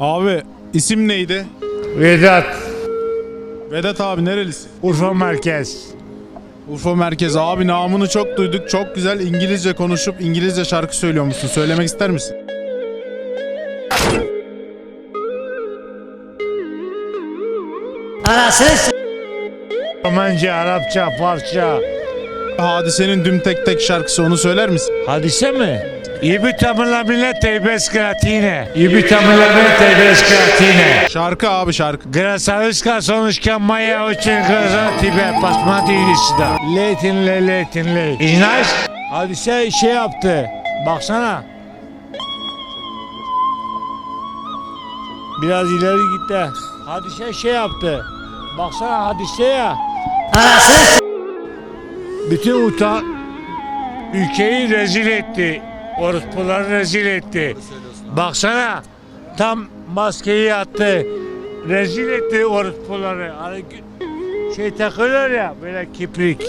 Abi isim neydi? Vedat, Vedat abi nerelisin? Urfa Merkez. Urfa Merkez abi namını çok duyduk. Çok güzel İngilizce konuşup İngilizce şarkı söylüyormuşsun. Söylemek ister misin? Romanca, Arapça, Farsça. Hadisenin düm tek tek şarkısı onu söyler misin? Hadise mi? İbitamı la millete ibeskratine. İbitamı la millete ibeskratine. Şarkı abi şarkı. Grasaviska sonuçka maya için grasa tibe pasmati ilişkida. Latin le Latin le. Nice. Hadise şey yaptı. Baksana. Biraz ileri gitti. Hadise şey yaptı. Baksana hadise ya. Bütün uta ülkeyi rezil etti. Orospuları rezil etti. Baksana tam maskeyi attı. Rezil etti orospuları. Hani şey takıyorlar ya böyle kiprik.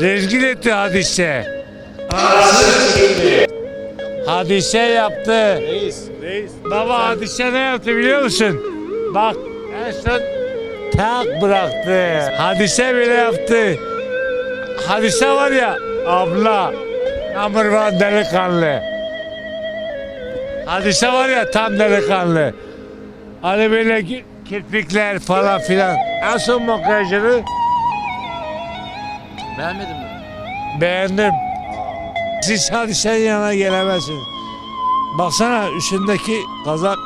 Rezil etti hadise. Hadise yaptı. Reis. Reis. Baba hadise ne yaptı biliyor musun? Bak en son tak bıraktı. Hadise bile yaptı. Hadise var ya abla. One delikanlı. Hadise var ya tam delikanlı. Hani böyle ki- kirpikler falan filan. En son makyajını Beğenmedin mi? beğendim. Siz hadisenin yanına gelemezsiniz. Baksana üstündeki kazak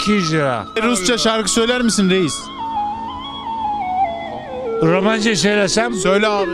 200 lira. Rusça şarkı söyler misin reis? Romanca söylesem Söyle abi.